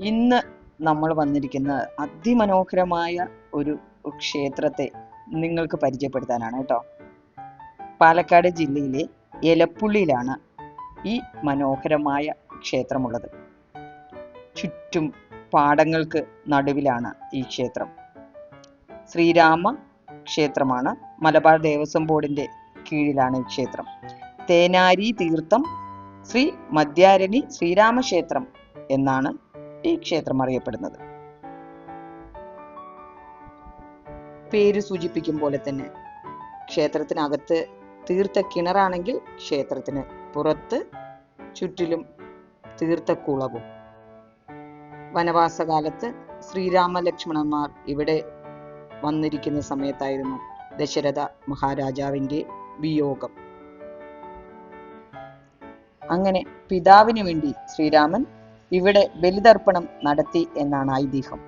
ഇന്ന് നമ്മൾ വന്നിരിക്കുന്ന അതിമനോഹരമായ ഒരു ക്ഷേത്രത്തെ നിങ്ങൾക്ക് പരിചയപ്പെടുത്താനാണ് കേട്ടോ. പാലക്കാട് ജില്ലയിലെ എലപ്പുള്ളിയിലാണ് ഈ മനോഹരമായ ക്ഷേത്രമുള്ളത്. ചുറ്റും പാടങ്ങൾക്ക് നടുവിലാണ് ഈ ക്ഷേത്രം. ശ്രീരാമ ക്ഷേത്രമാണ്. മലബാർ ദേവസ്വം ബോർഡിന്റെ കീഴിലാണ് ഈ ക്ഷേത്രം. തേനാരി തീർത്ഥം ശ്രീ മദ്യാരണി ശ്രീരാമക്ഷേത്രം എന്നാണ് ഈ ക്ഷേത്രം അറിയപ്പെടുന്നത്. പേര് സൂചിപ്പിക്കും പോലെ തന്നെ ക്ഷേത്രത്തിനകത്ത് തീർത്ത കിണറാണെങ്കിൽ ക്ഷേത്രത്തിന് പുറത്ത് ചുറ്റിലും തീർത്ത കുളവും വനവാസകാലത്ത് ശ്രീരാമലക്ഷ്മണന്മാർ ഇവിടെ വന്നിരിക്കുന്ന സമയത്തായിരുന്നു ദശരഥ മഹാരാജാവിന്റെ വിയോഗം. അങ്ങനെ പിതാവിന് വേണ്ടി ശ്രീരാമൻ ഇവിടെ ബലിതർപ്പണം നടത്തി എന്നാണ് ഐതിഹ്യം.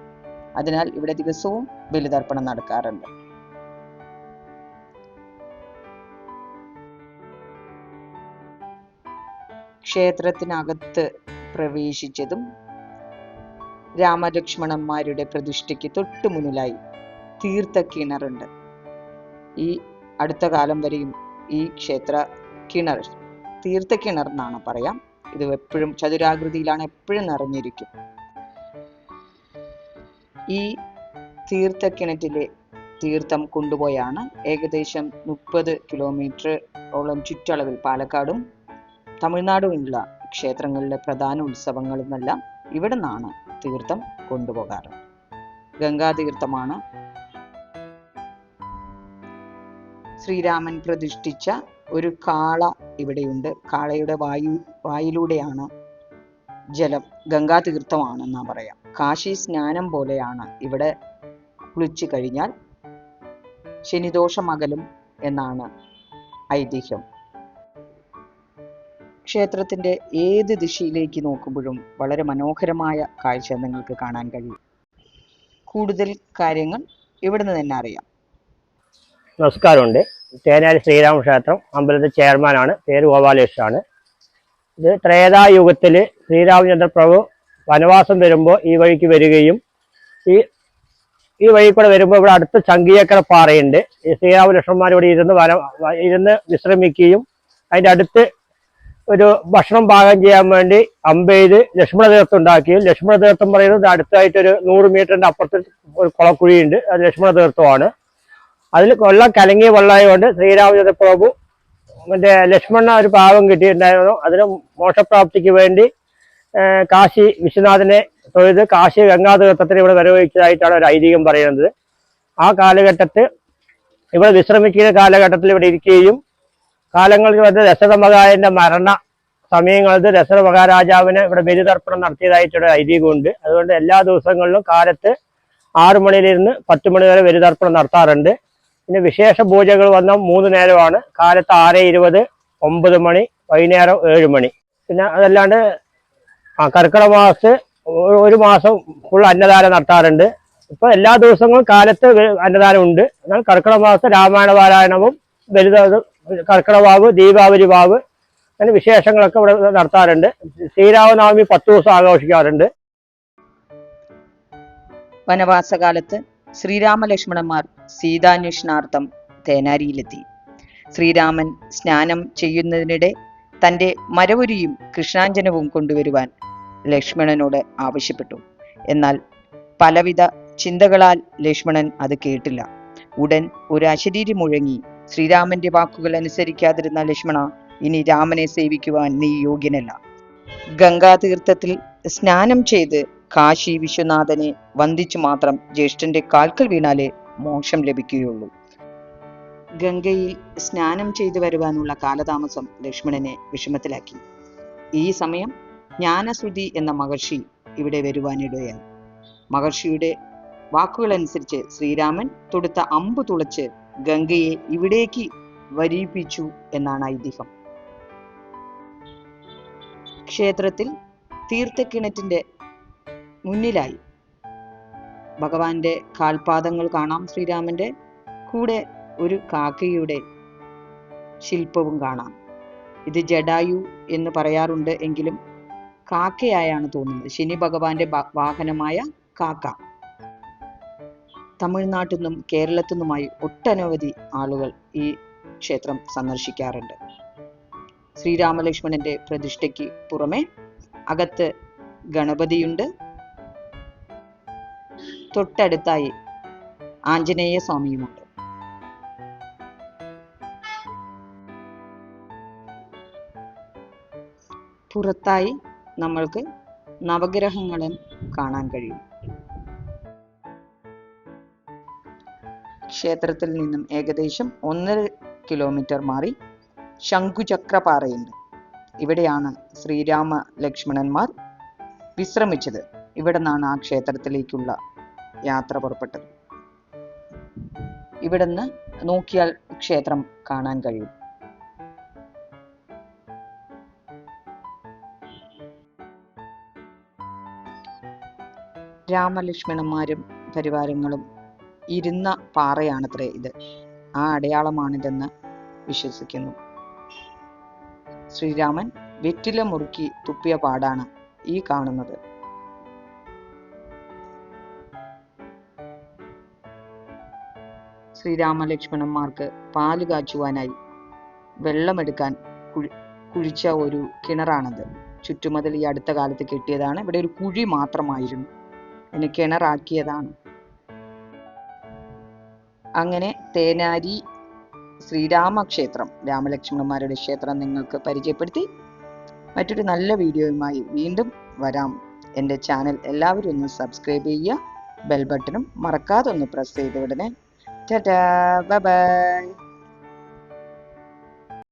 അതിനാൽ ഇവിടെ ദിവസവും ബലിതർപ്പണം നടക്കാറുണ്ട്. ക്ഷേത്രത്തിനകത്ത് പ്രവേശിച്ചതും രാമലക്ഷ്മണന്മാരുടെ പ്രതിഷ്ഠയ്ക്ക് തൊട്ടു മുന്നിലായി തീർത്ഥ കിണറുണ്ട്. ഈ അടുത്ത കാലം വരെയും ഈ ക്ഷേത്ര കിണർ തീർത്ഥ കിണർ എന്നാണ് പറയാം. ഇത് എപ്പോഴും ചതുരാകൃതിയിലാണ് എപ്പോഴും നിറഞ്ഞിരിക്കും. ഈ തീർത്ഥ കിണറ്റിലെ തീർത്ഥം കൊണ്ടുപോയാണ് ഏകദേശം മുപ്പത് കിലോമീറ്റർ ഓളം ചുറ്റളവിൽ പാലക്കാടും തമിഴ്നാടുമുള്ള ക്ഷേത്രങ്ങളിലെ പ്രധാന ഉത്സവങ്ങളുമെല്ലാം ഇവിടെ നിന്നാണ് തീർത്ഥം കൊണ്ടുപോകാറ്. ഗംഗാതീർത്ഥമാണ്. ശ്രീരാമൻ പ്രതിഷ്ഠിച്ച ഒരു കാള ഇവിടെയുണ്ട്. കാളയുടെ വായു വായിലൂടെയാണ് ജലം ഗംഗാതീർത്ഥമാണെന്നാ പറയാം. കാശി സ്നാനം പോലെയാണ് ഇവിടെ കുളിച്ചു കഴിഞ്ഞാൽ ശനിദോഷമകലും എന്നാണ് ഐതിഹ്യം. ക്ഷേത്രത്തിന്റെ ഏത് ദിശയിലേക്ക് നോക്കുമ്പോഴും വളരെ മനോഹരമായ കാഴ്ച നിങ്ങൾക്ക് കാണാൻ കഴിയും. കൂടുതൽ കാര്യങ്ങൾ ഇവിടുന്ന് തന്നെ അറിയാം. നമസ്കാരമുണ്ട്. തേനാലി ശ്രീരാമ ക്ഷേത്രം അമ്പലത്തിൽ ചെയർമാനാണ്. പേര് ഗോപാലേഷാണ് ഇത് ത്രേതായുഗത്തിൽ ശ്രീരാമചന്ദ്ര പ്രഭു വനവാസം വരുമ്പോൾ ഈ വഴിക്ക് വരികയും ഈ ഈ വഴി കൂടെ വരുമ്പോൾ ഇവിടെ അടുത്ത് ചങ്കിയേക്കര പാറയുണ്ട്. ഈ ശ്രീരാമലക്ഷ്മന്മാർ ഇവിടെ ഇരുന്ന് വന ഇരുന്ന് വിശ്രമിക്കുകയും അതിന്റെ അടുത്ത് ഒരു ഭക്ഷണം പാകം ചെയ്യാൻ വേണ്ടി അമ്പെയ്ത് ലക്ഷ്മണ തീർത്ഥം ഉണ്ടാക്കുകയും ലക്ഷ്മണ തീർത്ഥം പറയുന്നത് അടുത്തായിട്ട് ഒരു നൂറ് മീറ്ററിന്റെ അപ്പുറത്ത് ഒരു കുളക്കുഴിയുണ്ട്. അത് ലക്ഷ്മണ തീർത്ഥമാണ് അതിൽ കൊല്ലം കലങ്ങിയ വെള്ളമായതുകൊണ്ട് ശ്രീരാമചന്ദ്ര പ്രഭു മറ്റേ ലക്ഷ്മണ ഒരു പാവം കിട്ടിയിട്ടുണ്ടായിരുന്നു. അതിന് മോക്ഷപ്രാപ്തിക്ക് വേണ്ടി കാശി വിശ്വനാഥനെ തൊഴുത് കാശി ഗംഗാതീർത്ഥത്തിന് ഇവിടെ വരവഹിച്ചതായിട്ടാണ് ഒരു ഐതിഹ്യം പറയുന്നത്. ആ കാലഘട്ടത്തിൽ ഇവിടെ വിശ്രമിക്കുന്ന കാലഘട്ടത്തിൽ ഇവിടെ ഇരിക്കുകയും കാലങ്ങൾക്ക് വന്ന് ദശരഥ മഹാരാജന്റെ മരണ സമയങ്ങളിൽ ദശരഥ മഹാരാജാവിന് ഇവിടെ ബലിതർപ്പണം നടത്തിയതായിട്ടൊരു ഐതിഹ്യമുണ്ട്. അതുകൊണ്ട് എല്ലാ ദിവസങ്ങളിലും കാലത്ത് ആറു മണിയിലിരുന്ന് പത്ത് മണി വരെ ബലിതർപ്പണം നടത്താറുണ്ട്. പിന്നെ വിശേഷ പൂജകൾ വന്ന മൂന്ന് നേരമാണ്. കാലത്ത് ആറ് ഇരുപത് ഒമ്പത് മണി വൈകുന്നേരം ഏഴ് മണി. പിന്നെ അതല്ലാണ്ട് ആ കർക്കിടക മാസത്ത് ഒരു മാസം ഫുൾ അന്നദാനം നടത്താറുണ്ട്. ഇപ്പൊ എല്ലാ ദിവസങ്ങളും കാലത്ത് അന്നദാനം ഉണ്ട്. എന്നാൽ കർക്കിടക മാസത്തെ രാമായണ പാരായണവും വലുത കർക്കിടക വാവ് ദീപാവലി വാവ് അങ്ങനെ വിശേഷങ്ങളൊക്കെ ഇവിടെ നടത്താറുണ്ട്. ശ്രീരാമനവമി പത്ത് ദിവസം ആഘോഷിക്കാറുണ്ട്. വനവാസകാലത്ത് ശ്രീരാമലക്ഷ്മണന്മാർ സീതാന്വേഷണാർത്ഥം തേനാരിയിലെത്തി. ശ്രീരാമൻ സ്നാനം ചെയ്യുന്നതിനിടെ തന്റെ മരവുരിയും കൃഷ്ണാഞ്ജനവും കൊണ്ടുവരുവാൻ ലക്ഷ്മണനോട് ആവശ്യപ്പെട്ടു. എന്നാൽ പലവിധ ചിന്തകളാൽ ലക്ഷ്മണൻ അത് കേട്ടില്ല. ഉടൻ ഒരു അശരീരി മുഴങ്ങി ശ്രീരാമന്റെ വാക്കുകൾ അനുസരിക്കാതിരുന്ന ലക്ഷ്മണ ഇനി രാമനെ സേവിക്കുവാൻ നീ യോഗ്യനല്ല. ഗംഗാതീർത്ഥത്തിൽ സ്നാനം ചെയ്ത് കാശി വിശ്വനാഥനെ വന്ദിച്ചു മാത്രം ജ്യേഷ്ഠന്റെ കാൽക്കൽ വീണാലേ മോക്ഷം ലഭിക്കുകയുള്ളൂ. ഗംഗയിൽ സ്നാനം ചെയ്തു വരുവാനുള്ള കാലതാമസം ലക്ഷ്മണനെ വിഷമത്തിലാക്കി. ഈ സമയം ജ്ഞാനശ്രുതി എന്ന മഹർഷി ഇവിടെ വരുവാനിടയായി. മഹർഷിയുടെ വാക്കുകൾ അനുസരിച്ച് ശ്രീരാമൻ തൊടുത്ത അമ്പ് തുളച്ച് ഗംഗയെ ഇവിടേക്ക് വരിയിപ്പിച്ചു എന്നാണ് ഐതിഹ്യം. ക്ഷേത്രത്തിൽ തീർത്ഥക്കിണറ്റിന്റെ മുന്നിലായി. ഭഗവാന്റെ കാൽപാദങ്ങൾ കാണാം ശ്രീരാമന്റെ. കൂടെ ഒരു കാക്കയുടെ ശില്പവും കാണാം. ഇത് ജഡായു എന്ന് പറയാറുണ്ട് എങ്കിലും കാക്കയായാണ് തോന്നുന്നത്. ശനി ഭഗവാന്റെ വാഹനമായ കാക്ക. തമിഴ്നാട്ടിൽ നിന്നും കേരളത്തിൽ നിന്നുമായി ഒട്ടനവധി ആളുകൾ ഈ ക്ഷേത്രം സന്ദർശിക്കാറുണ്ട്. ശ്രീരാമലക്ഷ്മണന്റെ പ്രതിഷ്ഠയ്ക്ക് പുറമെ അകത്ത് ഗണപതിയുണ്ട്. തൊട്ടടുത്തായി ആഞ്ജനേയ സ്വാമിയുമുണ്ട്. പുറത്തായി നമ്മൾക്ക് നവഗ്രഹങ്ങളും കാണാൻ കഴിയും. ക്ഷേത്രത്തിൽ നിന്നും ഏകദേശം ഒന്നര കിലോമീറ്റർ മാറി ശംഖുചക്രപാറയുണ്ട്. ഇവിടെയാണ് ശ്രീരാമ ലക്ഷ്മണന്മാർ വിശ്രമിച്ചത്. ഇവിടെ നിന്നാണ് ആ ക്ഷേത്രത്തിലേക്കുള്ള യാത്ര പുറപ്പെട്ടത്. ഇവിടുന്ന് നോക്കിയാൽ ക്ഷേത്രം കാണാൻ കഴിയും. രാമലക്ഷ്മണന്മാരും പരിവാരങ്ങളും ഇരുന്ന പാറയാണത്രേ ഇത്. ആ അടയാളമാണിതെന്ന് വിശ്വസിക്കുന്നു. ശ്രീരാമൻ വെറ്റില മുറുക്കി തുപ്പിയ പാടാണ് ഈ കാണുന്നത്. ശ്രീരാമലക്ഷ്മണന്മാർക്ക് പാൽ കാച്ചുവാനായി വെള്ളമെടുക്കാൻ കുഴി കുഴിച്ച ഒരു കിണറാണത്. ചുറ്റുമതിൽ ഈ അടുത്ത കാലത്ത് കെട്ടിയതാണ്. ഇവിടെ ഒരു കുഴി മാത്രമായിരുന്നു. അതിന് കിണറാക്കിയതാണ്. അങ്ങനെ തേനാരി ശ്രീരാമക്ഷേത്രം രാമലക്ഷ്മണന്മാരുടെ ക്ഷേത്രം നിങ്ങൾക്ക് പരിചയപ്പെടുത്തി. മറ്റൊരു നല്ല വീഡിയോയുമായി വീണ്ടും വരാം. എന്റെ ചാനൽ എല്ലാവരും ഒന്ന് സബ്സ്ക്രൈബ് ചെയ്യുക ബെൽ ബട്ടണും മറക്കാതെ ഒന്ന് പ്രസ് ചെയ്ത് വിടണേ. Ta-da. Bye-bye.